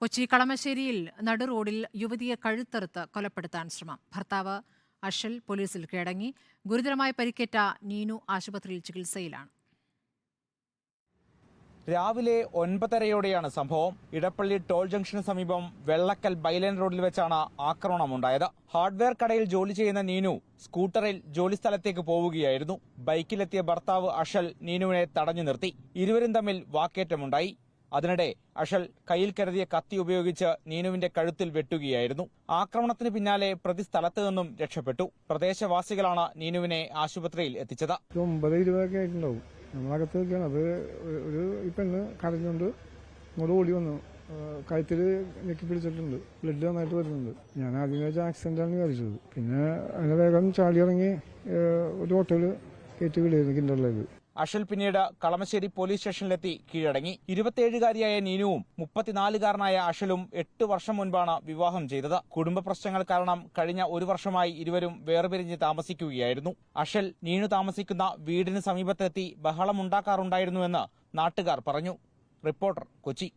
കൊച്ചി കളമശ്ശേരിയിൽ നടുറോഡിൽ യുവതിയെ കഴുത്തറുത്ത് കൊലപ്പെടുത്താൻ ശ്രമം. ഭർത്താവ് അഷൽ പോലീസിൽ കീഴടങ്ങി. ഗുരുതരമായി പരിക്കേറ്റ നീനു ആശുപത്രിയിൽ ചികിത്സയിലാണ്. രാവിലെ ഒൻപതരയോടെയാണ് സംഭവം. ഇടപ്പള്ളി ടോൾ ജംഗ്ഷന് സമീപം വെള്ളക്കൽ ബൈലൻ റോഡിൽ വെച്ചാണ് ആക്രമണം ഉണ്ടായത് ഹാർഡ്വെയർ കടയിൽ ജോലി ചെയ്യുന്ന നീനു സ്കൂട്ടറിൽ ജോലി സ്ഥലത്തേക്ക് പോവുകയായിരുന്നു. ബൈക്കിലെത്തിയ ഭർത്താവ് അഷൽ നീനുവിനെ തടഞ്ഞു നിർത്തി. ഇരുവരും തമ്മിൽ വാക്കേറ്റമുണ്ടായി. അതിനിടെ അഷൽ കയ്യിൽ കരുതിയ കത്തി ഉപയോഗിച്ച് നീനുവിന്റെ കഴുത്തിൽ വെട്ടുകയായിരുന്നു. ആക്രമണത്തിന് പിന്നാലെ പ്രതി സ്ഥലത്ത് നിന്നും രക്ഷപ്പെട്ടു. പ്രദേശവാസികളാണ് നീനുവിനെ ആശുപത്രിയിൽ എത്തിച്ചത്. ഒമ്പത് ഇരുപതൊക്കെ ആയിട്ടുണ്ടാവും. നമ്മളകത്ത് നിൽക്കുകയാണ്. അത് ഒരു- പെണ്ണ് കരഞ്ഞുകൊണ്ട് ഇങ്ങോട്ട് വന്നു. കഴുത്തിൽ ഞെക്കി പിടിച്ചിട്ടുണ്ട് ബ്ലഡ് നന്നായിട്ട് വരുന്നുണ്ട്. ഞാൻ ആദ്യം വെച്ച ആക്സിഡന്റ് ആണ് വിചാരിച്ചത്. പിന്നെ അതിനെ വേഗം ചാടിയിറങ്ങി ഒരു ഓട്ടോയിൽ കയറ്റി വിളിയായിരുന്നു കിൻഡറിലേക്ക്. അഷൽ പിന്നീട് കളമശ്ശേരി പോലീസ് സ്റ്റേഷനിലെത്തി കീഴടങ്ങി. ഇരുപത്തിയേഴുകാരിയായ നീനുവും മുപ്പത്തിനാലുകാരനായ അഷലും എട്ട് വർഷം മുൻപാണ് വിവാഹം ചെയ്തത്. കുടുംബ പ്രശ്നങ്ങൾ കാരണം കഴിഞ്ഞ ഒരു വർഷമായി ഇരുവരും വേർപിരിഞ്ഞ് താമസിക്കുകയായിരുന്നു. അഷൽ നീനു താമസിക്കുന്ന വീടിന് സമീപത്തെത്തി ബഹളമുണ്ടാക്കാറുണ്ടായിരുന്നുവെന്ന് നാട്ടുകാർ പറഞ്ഞു. റിപ്പോർട്ടർ കൊച്ചി.